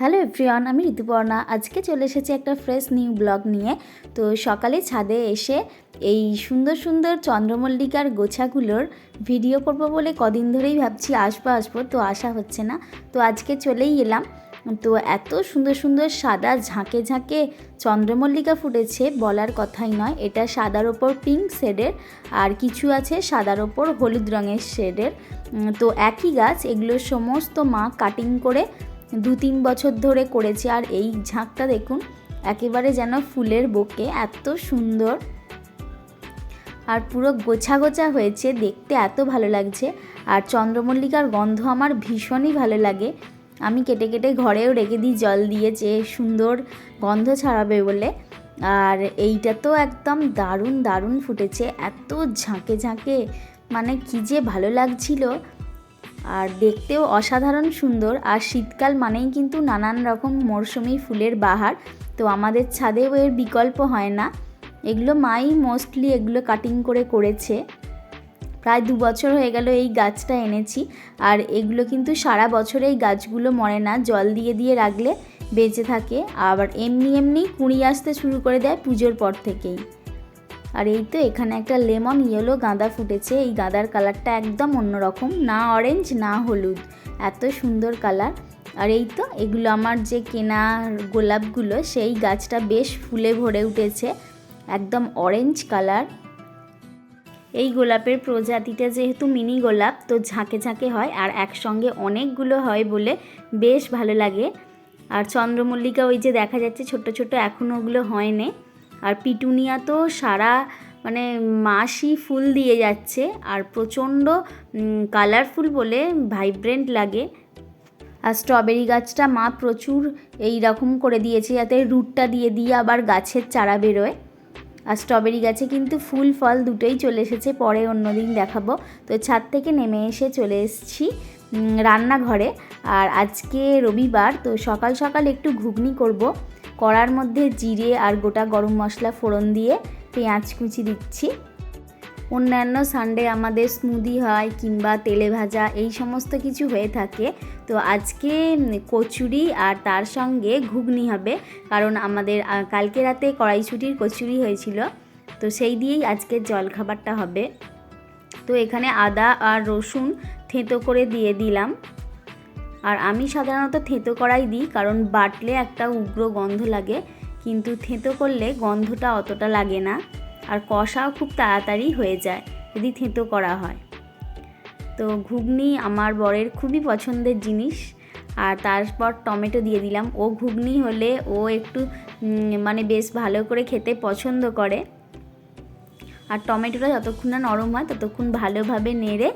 Hello everyone, আমি ঋতুপর্ণা। আজকে চলে এসেছি একটা ফ্রেশ নিউ ব্লগ নিয়ে। তো সকালে ছাদে এসে এই সুন্দর সুন্দর চন্দ্রমল্লিকার গোছাগুলোর ভিডিও করব বলে কদিন ধরেই ভাবছি আসব আসব, তো আসা হচ্ছে না। তো আজকে চলেই এলাম। তো এত সুন্দর সুন্দর সাদা ঝাঁকে ঝাঁকে চন্দ্রমল্লিকা ফুটেছে, বলার কথাই নয়। এটা সাদার ওপর পিঙ্ক শেডের আর কিছু আছে সাদার ওপর হলুদ রঙের শেডের তো একই গাছ, এগুলো সমস্ত মা কাটিং করে দু তিন বছর ধরে করেছে। আর এই ঝাঁকটা দেখুন, একেবারে যেন ফুলের বুকে, এত সুন্দর। আর পুরো গোছা গোছা হয়েছে, দেখতে এত ভালো লাগছে। আর চন্দ্রমল্লিকার গন্ধ আমার ভীষণই ভালো লাগে। আমি কেটে কেটে ঘরেও রেখে দিই জল দিয়ে, যে সুন্দর গন্ধ ছাড়াবে বলে। আর এইটা তো একদম দারুণ দারুণ ফুটেছে। এত ঝাঁকে ঝাঁকে মানে কী যে ভালো লাগছিল। আর দেখতেও অসাধারণ সুন্দর। আর শীতকাল মানেই কিন্তু নানান রকম মরশুমি, ফুলের বাহার। তো আমাদের ছাদেও এর বিকল্প হয় না। এগুলো মাই মোস্টলি এগুলো কাটিং করে করেছে। প্রায় দু বছর হয়ে গেল এই গাছটা এনেছি। আর এগুলো কিন্তু সারা বছর এই গাছগুলো মরে না। জল দিয়ে দিয়ে রাখলে বেঁচে থাকে। আবার এমনি এমনি কুঁড়ি আসতে শুরু করে দেয় পুজোর পর থেকেই। আর এই তো এখানে একটা লেমন ইয়েলো গাঁদা ফুটেছে। এই গাঁদার কালারটা একদম অন্যরকম, না অরেঞ্জ, না হলুদ। এত সুন্দর কালার। আর এই তো এগুলো আমার যে কেনা গোলাপগুলো, সেই গাছটা বেশ ফুলে ভরে উঠেছে, একদম অরেঞ্জ কালার। এই গোলাপের প্রজাতিটা যেহেতু মিনি গোলাপ, তো ঝাঁকে ঝাঁকে হয় আর একসঙ্গে অনেকগুলো হয় বলে বেশ ভালো লাগে। আর চন্দ্রমল্লিকা ওই যে দেখা যাচ্ছে ছোট ছোট এখনও ওগুলো হয়নি। আর পিটুনিয়া তো সারা মানে মাসই ফুল দিয়ে যাচ্ছে আর প্রচণ্ড কালারফুল বলে ভাইব্রেন্ট লাগে। আর স্ট্রবেরি গাছটা মা প্রচুর এই রকম করে দিয়েছে যাতে রুটটা দিয়ে দিয়ে আবার গাছের চারা বেরোয়। আর স্ট্রবেরি গাছে কিন্তু ফুল ফল দুটোই চলে এসেছে, পরে অন্যদিন দেখাবো। তো ছাদ থেকে নেমে এসে চলে এসেছি। রান্নাঘরে। আর আজকে রবিবার, তো সকাল সকাল একটু ঘুগনি করব। কড়ার মধ্যে জিরে আর গোটা গরম মশলা ফোড়ন দিয়ে পেঁয়াজ কুচি দিচ্ছি। অন্যান্য সানডে আমাদের স্মুদি হয় কিংবা তেলে ভাজা, এই সমস্ত কিছু হয়ে থাকে। তো আজকে কচুরি আর তার সঙ্গে ঘুগনি হবে। কারণ আমাদের কালকে রাতে কড়াইশুটির কচুরি হয়েছিল। তো সেই দিয়েই আজকের জলখাবারটা হবে। তো এখানে আদা আর রসুন থেঁতো করে দিয়ে দিলাম। আর আমি সাধারণত থেঁতো করাই দিই, কারণ বাটলে একটা উগ্র গন্ধ লাগে, কিন্তু থেঁতো করলে গন্ধটা অতটা লাগে না, আর কষাও খুব তাড়াতাড়ি হয়ে যায় যদি থেঁতো করা হয়। তো ঘুগনি আমার বরের খুবই পছন্দের জিনিস, আর তারপর টমেটো দিয়ে দিলাম। ও ঘুগনি হলে ও একটু মানে বেশ ভালো করে খেতে পছন্দ করে। আর টমেটোটা যতক্ষণ না নরম হয়, ততক্ষণ ভালোভাবে নেড়ে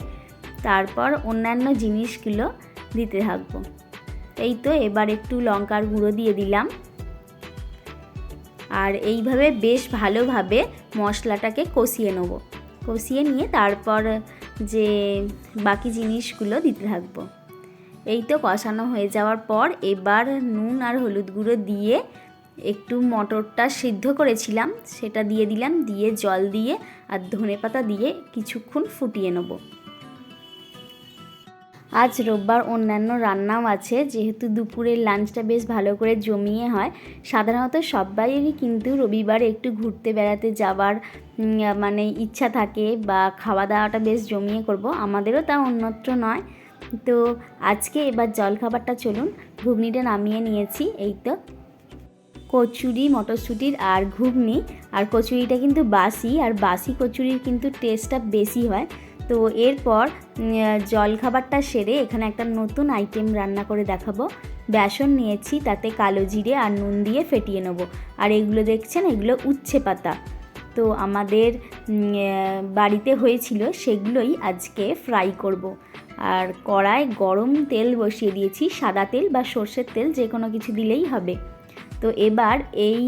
তারপর অন্যান্য জিনিসগুলো দিতে থাকব। এই তো এবার একটু লঙ্কার গুঁড়ো দিয়ে দিলাম। আর এইভাবে বেশ ভালোভাবে মশলাটাকে কষিয়ে নেব। কষিয়ে নিয়ে তারপর যে বাকি জিনিসগুলো দিতে থাকব। এই তো কষানো হয়ে যাওয়ার পর এবার নুন আর হলুদ গুঁড়ো দিয়ে একটু মটরটা সিদ্ধ করেছিলাম, সেটা দিয়ে দিলাম, দিয়ে জল দিয়ে আর ধনে পাতা দিয়ে কিছুক্ষণ ফুটিয়ে নেব। আজ রোববার অন্যান্য রান্নাও আছে, যেহেতু দুপুরের লাঞ্চটা বেশ ভালো করে জমিয়ে হয়। সাধারণত সবাইয়েরই কিন্তু রবিবার একটু ঘুরতে বেড়াতে যাওয়ার মানে ইচ্ছা থাকে বা খাওয়া দাওয়াটা বেশ জমিয়ে করব। আমাদেরও তা অন্যত্র নয়। তো আজকে এবার জলখাবারটা চলুন, ঘুগনিটা নামিয়ে নিয়েছি, এই তো। কচুরি, মটরশুঁটির আর ঘুগনি। আর কচুরিটা কিন্তু বাসি, আর বাসি কচুরির কিন্তু টেস্টটা বেশি হয়। তো এরপর জলখাবারটা সেরে এখানে একটা নতুন আইটেম রান্না করে দেখাবো। বেসন নিয়েছি, তাতে কালো জিরে আর নুন দিয়ে ফেটিয়ে নেব। আর এগুলো দেখছেন? এগুলো উচ্ছে পাতা। তো আমাদের বাড়িতে হয়েছিল, সেগুলোই আজকে ফ্রাই করব। আর কড়ায় গরম তেল বসিয়ে দিয়েছি, সাদা তেল বা সর্ষের তেল যে কোনো কিছু দিলেই হবে। তো এবার এই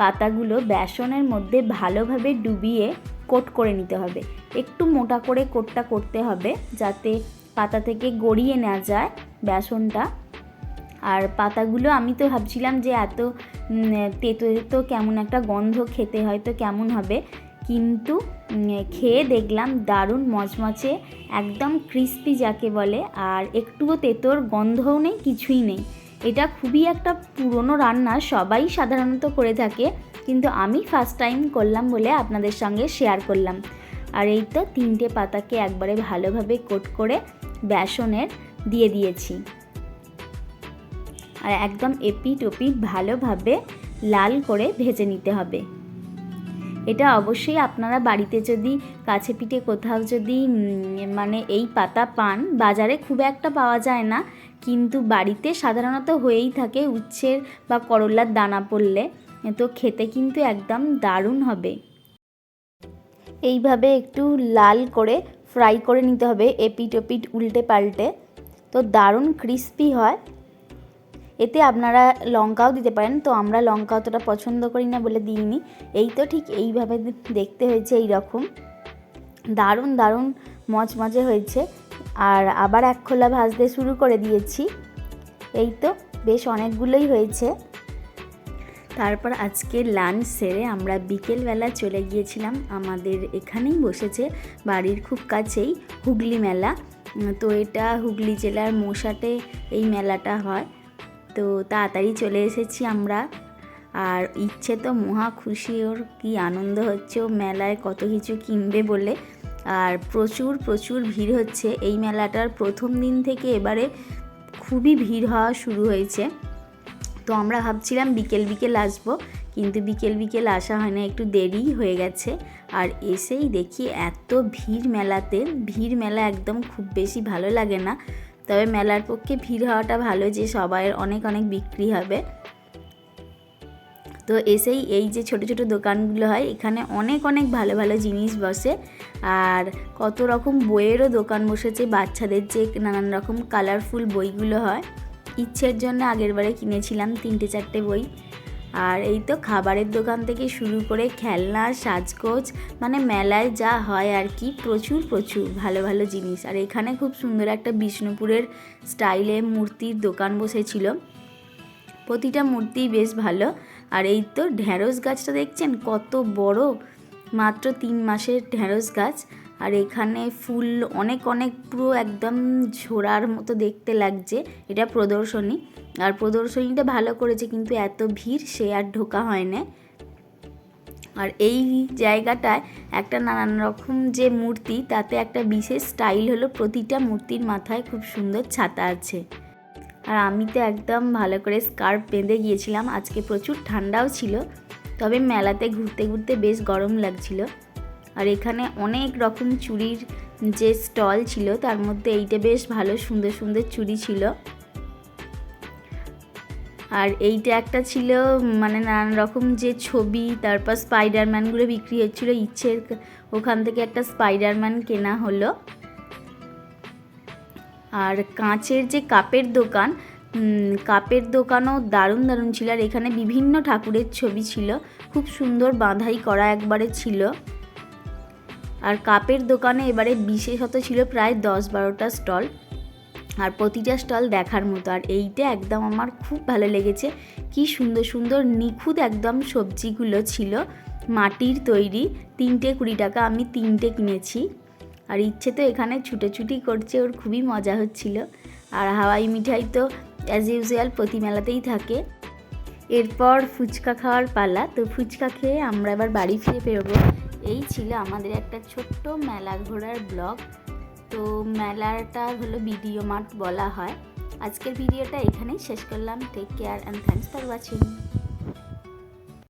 পাতাগুলো বেসনের মধ্যে ভালোভাবে ডুবিয়ে কোট করে নিতে হবে। একটু মোটা করে কোটটা করতে হবে যাতে পাতা থেকে গড়িয়ে না যায় বেসনটা। আর পাতাগুলো আমি তো ভাবছিলাম যে এত তেতো তেতো কেমন একটা গন্ধ খেতে হয়তো কেমন হবে। কিন্তু খেয়ে দেখলাম দারুণ মচমচে, একদম ক্রিস্পি যাকে বলে। আর একটুও তেতোর গন্ধও নেই, কিছুই নেই। এটা খুবই একটা পুরনো রান্না, সবাই সাধারণত করে থাকে। কিন্তু আমি ফার্স্ট টাইম করলাম বলে আপনাদের সঙ্গে শেয়ার করলাম। আর এই তো তিনটে পাতাকে একবারে ভালোভাবে কোট করে বেসনের দিয়ে দিয়েছি। আর একদম এপিট ওপিট ভালোভাবে লাল করে ভেজে নিতে হবে। এটা অবশ্যই আপনারা বাড়িতে যদি কাছে পিঠে কোথাও যদি মানে এই পাতা পান, বাজারে খুব একটা পাওয়া যায় না। কিন্তু বাড়িতে সাধারণত হয়েই থাকে উচ্ছের বা করলার দানা পড়লে। তো খেতে কিন্তু একদম দারুণ হবে। এইভাবে একটু লাল করে ফ্রাই করে নিতে হবে এপিট ওপিট উল্টে পাল্টে। তো দারুণ ক্রিস্পি হয়। এতে আপনারা লঙ্কাও দিতে পারেন। তো আমরা লঙ্কা অতটা পছন্দ করি না বলে দিইনি। এই তো ঠিক এইভাবে দেখতে হয়েছে এই রকম দারুণ দারুণ মচমচে হয়েছে। আর আবার এক খোলা ভাজতে শুরু করে দিয়েছি। এই তো বেশ অনেকগুলোই হয়েছে। তারপর আজকে লাঞ্চ সেরে আমরা বিকেলবেলা চলে গিয়েছিলাম। আমাদের এখানেই বসেছে বাড়ির খুব কাছেই হুগলি মেলা। তো এটা হুগলি জেলার মোশাটে এই মেলাটা হয়। তো তাড়াতাড়ি চলে এসেছি আমরা। আর ইচ্ছে তো মহা খুশি, ওর কী আনন্দ হচ্ছে, ও মেলায় কত কিছু কিনবে বলে। আর প্রচুর প্রচুর ভিড় হচ্ছে। এই মেলাটার প্রথম দিন থেকে এবারে খুবই ভিড় হওয়া শুরু হয়েছে। তো আমরা ভাবছিলাম বিকেল বিকেল আসব, কিন্তু বিকেল বিকেল আসা হয় না, একটু দেরি হয়ে গেছে। আর এসেই দেখি এত ভিড় মেলাতে, ভিড় মেলা একদম খুব বেশি ভালো লাগে না। তবে মেলার পক্ষে ভিড় হওয়াটা ভালো যে সবাইয়ের অনেক অনেক বিক্রি হবে। তো এসেই এই যে ছোট ছোট দোকানগুলো হয়, এখানে অনেক অনেক ভালো ভালো জিনিস বসে। আর কত রকম বইয়েরও দোকান বসেছে, বাচ্চাদের যে নানান রকম কালারফুল বইগুলো হয়। ইচ্ছের জন্য আগের বারে কিনেছিলাম তিনটে চারটে বই। আর এই তো খাবারের দোকান থেকে শুরু করে খেলনা, সাজগোজ মানে মেলায় যা হয় আর কি, প্রচুর প্রচুর ভালো ভালো জিনিস। আর এখানে খুব সুন্দর একটা বিষ্ণুপুরের স্টাইলে মূর্তির দোকান বসেছিল। প্রতিটা মূর্তি বেশ ভালো। আর এই তো ঢ্যাঁড়স গাছটা দেখছেন? কত বড়, মাত্র তিন মাসের ঢ্যাঁড়স গাছ। আর এখানে ফুল অনেক অনেক পুরো একদম ঝোড়ার মতো দেখতে লাগছে। এটা প্রদর্শনী। আর প্রদর্শনীটা ভালো করেছে কিন্তু এত ভিড়, সে আর ঢোকা হয় না আর এই জায়গাটায় একটা নানান রকম যে মূর্তি, তাতে একটা বিশেষ স্টাইল হলো প্রতিটা মূর্তির মাথায় খুব সুন্দর ছাতা আছে। আর আমি তো একদম ভালো করে স্কার্ফ বেঁধে গিয়েছিলাম। আজকে প্রচুর ঠান্ডাও ছিল, তবে মেলাতে ঘুরতে ঘুরতে বেশ গরম লাগছিল। আর এখানে অনেক রকম চুড়ির যে স্টল ছিল, তার মধ্যে এইটা বেশ ভালো, সুন্দর সুন্দর চুড়ি ছিল। আর এইটা একটা ছিল মানে নানান রকম যে ছবি, তারপর স্পাইডারম্যানগুলো বিক্রি হচ্ছিল ইচ্ছের ওখান থেকে একটা স্পাইডারম্যান কেনা হলো। আর কাঁচের যে কাপের দোকান কাপের দোকানও দারুণ দারুণ ছিল। আর এখানে বিভিন্ন ঠাকুরের ছবি ছিল, খুব সুন্দর বাঁধাই করা একবারে ছিল। আর কাপের দোকানে এবারে বিশেষত ছিল প্রায় দশ বারোটা স্টল আর প্রতিটা স্টল দেখার মতো। আর এইটা একদম আমার খুব ভালো লেগেছে। কি সুন্দর সুন্দর, নিখুঁত একদম সবজিগুলো ছিল। মাটির তৈরি, তিনটে কুড়ি টাকা, আমি তিনটে কিনেছি। আর ইচ্ছে তো এখানে ছুটোছুটি করছে, ওর খুবই মজা হচ্ছিল। আর হাওয়াই মিঠাই তো অ্যাজ ইউজুয়াল প্রতি মেলাতেই থাকে। এরপর ফুচকা খাওয়ার পালা। তো ফুচকা খেয়ে আমরা এবার বাড়ি ফিরে বেরোবো। এই ছিল আমাদের একটা ছোট্ট মেলা ঘোরার ব্লগ। তো মেলাটা হলো ভিডিও মাঠ বলা হয়। আজকের ভিডিওটা এখানেই শেষ করলাম। Take care and thanks for watching